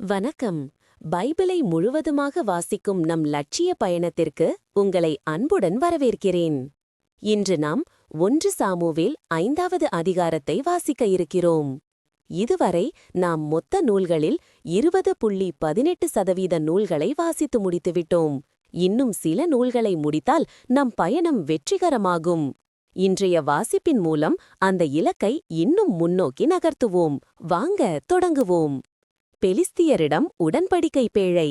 வணக்கம். பைபிளை முழுவதுமாக வாசிக்கும் நம் லட்சிய பயணத்திற்கு உங்களை அன்புடன் வரவேற்கிறேன். இன்று நாம் ஒன்று சாமுவேல் ஐந்தாவது அதிகாரத்தை வாசிக்க இருக்கிறோம். இதுவரை நாம் மொத்த நூல்களில் இருபது புள்ளி பதினெட்டு சதவீத நூல்களை வாசித்து முடித்துவிட்டோம் இன்னும் சில நூல்களை முடித்தால் நம் பயணம் வெற்றிகரமாகும். இன்றைய வாசிப்பின் மூலம் அந்த இலக்கை இன்னும் முன்னோக்கி நகர்த்துவோம். வாங்க தொடங்குவோம். பெலிஸ்தியரிடம் உடன்படிக்கை பேழை.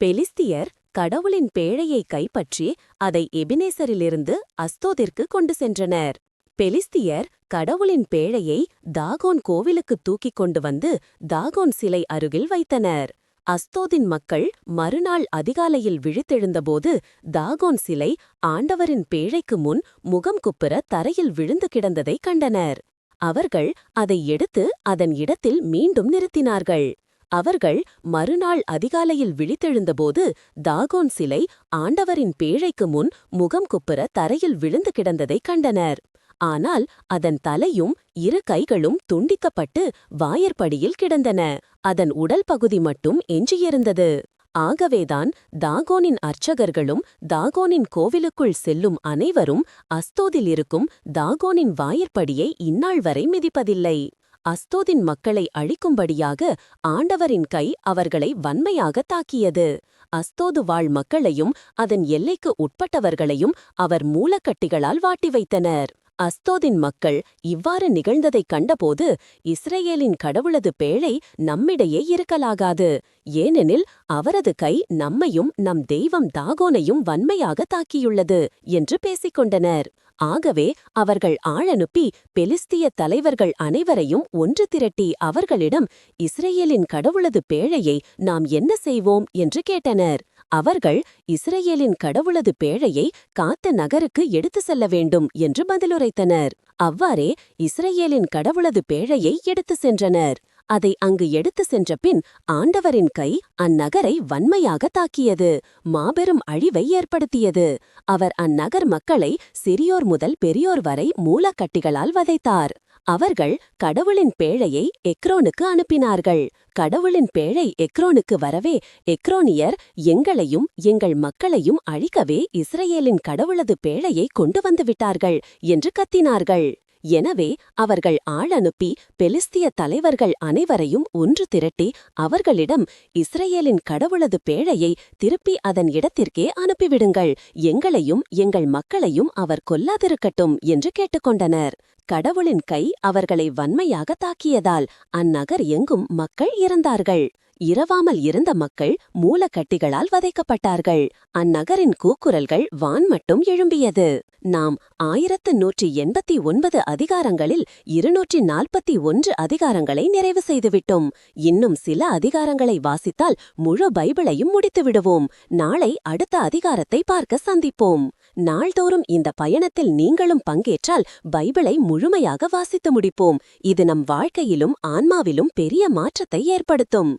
பெலிஸ்தியர் கடவுளின் பேழையை கைப்பற்றி அதை எபினேசரிலிருந்து அஸ்தோதிற்கு கொண்டு சென்றனர். பெலிஸ்தியர் கடவுளின் பேழையை தாகோன் கோவிலுக்கு தூக்கிக் கொண்டு வந்து தாகோன் சிலை அருகில் வைத்தனர். அஸ்தோதின் மக்கள் மறுநாள் அதிகாலையில் விழித்தெழுந்தபோது தாகோன் சிலை ஆண்டவரின் பேழைக்கு முன் முகம் குப்புற தரையில் விழுந்து கிடந்ததைக் கண்டனர். அவர்கள் அதை எடுத்து அதன் இடத்தில் மீண்டும் நிறுத்தினார்கள். அவர்கள் மறுநாள் அதிகாலையில் விழித்தெழுந்தபோது தாகோன் சிலை ஆண்டவரின் பேழைக்கு முன் முகம் குப்புற தரையில் விழுந்து கிடந்ததைக் கண்டனர். ஆனால் அதன் தலையும் இரு கைகளும் துண்டிக்கப்பட்டு வாயற்படியில் கிடந்தன. அதன் உடல் பகுதி மட்டும் எஞ்சியிருந்தது. ஆகவேதான் தாகோனின் அர்ச்சகர்களும் தாகோனின் கோவிலுக்குள் செல்லும் அனைவரும் அஸ்தோதில் இருக்கும் தாகோனின் வாயிற்படியை இந்நாள் வரை மிதிப்பதில்லை. அஸ்தோதின் மக்களை அழிக்கும்படியாக ஆண்டவரின் கை அவர்களை வன்மையாக தாக்கியது. அஸ்தோது வாழ் மக்களையும் அதன் எல்லைக்கு உட்பட்டவர்களையும் அவர் மூலக்கட்டிகளால் வாட்டி வைத்தனர். அஸ்தோதின் மக்கள் இவ்வாறு நிகழ்ந்ததைக் கண்டபோது இஸ்ரேலின் கடவுளது பேழை நம்மிடையே இருக்கலாகாது. ஏனெனில் அவரது கை நம்மையும் நம் தெய்வம் தாகோனையும் வன்மையாக தாக்கியுள்ளது என்று பேசிக்கொண்டனர். ஆகவே அவர்கள் ஆளனுப்பி பெலிஸ்திய தலைவர்கள் அனைவரையும் ஒன்று திரட்டி அவர்களிடம் இஸ்ரேலின் கடவுளது பேழையை நாம் என்ன செய்வோம் என்று கேட்டனர். அவர்கள் இஸ்ரேலின் கடவுளது பேழையை காத்த நகருக்கு எடுத்து செல்ல வேண்டும் என்று பதிலுரைத்தனர். அவ்வாறே இஸ்ரேலின் கடவுளது பேழையை எடுத்து சென்றனர். அதை அங்கு எடுத்து சென்ற பின் ஆண்டவரின் கை அந்நகரை வன்மையாக தாக்கியது. மாபெரும் அழிவை ஏற்படுத்தியது. அவர் அந்நகர் மக்களை சிறியோர் முதல் பெரியோர் வரை மூலக்கட்டிகளால் வதைத்தார். அவர்கள் கடவுளின் பேழையை எக்ரோனுக்கு அனுப்பினார்கள். கடவுளின் பேழை எக்ரோனுக்கு வரவே எக்ரோனியர் எங்களையும் எங்கள் மக்களையும் அழிக்கவே இஸ்ரேலின் கடவுளது பேழையை கொண்டு வந்துவிட்டார்கள் என்று கத்தினார்கள். எனவே அவர்கள் ஆள் அனுப்பி பெலிஸ்திய தலைவர்கள் அனைவரையும் ஒன்று திரட்டி அவர்களிடம் இஸ்ரேலின் கடவுளது பேழையை திருப்பி அதன் இடத்திற்கே அனுப்பிவிடுங்கள். எங்களையும் எங்கள் மக்களையும் அவர் கொல்லாதிருக்கட்டும் என்று கேட்டுக்கொண்டனர். கடவுளின் கை அவர்களை வன்மையாக தாக்கியதால் அந்நகர் எங்கும் மக்கள் இறந்தார்கள். இரவாமல் இருந்த மக்கள் மூலக்கட்டிகளால் வதைக்கப்பட்டார்கள். அந்நகரின் கூக்குரல்கள் வான் மட்டும் எழும்பியது. நாம் ஆயிரத்து நூற்றி எண்பத்தி ஒன்பது அதிகாரங்களில் இருநூற்றி நாற்பத்தி ஒன்று அதிகாரங்களை நிறைவு செய்துவிட்டோம். இன்னும் சில அதிகாரங்களை வாசித்தால் முழு பைபிளையும் முடித்து விடுவோம் நாளை அடுத்த அதிகாரத்தை பார்க்க சந்திப்போம். நாள்தோறும் இந்த பயணத்தில் நீங்களும் பங்கேற்றால் பைபிளை முழுமையாக வாசித்து முடிப்போம். இது நம் வாழ்க்கையிலும் ஆன்மாவிலும் பெரிய மாற்றத்தை ஏற்படுத்தும்.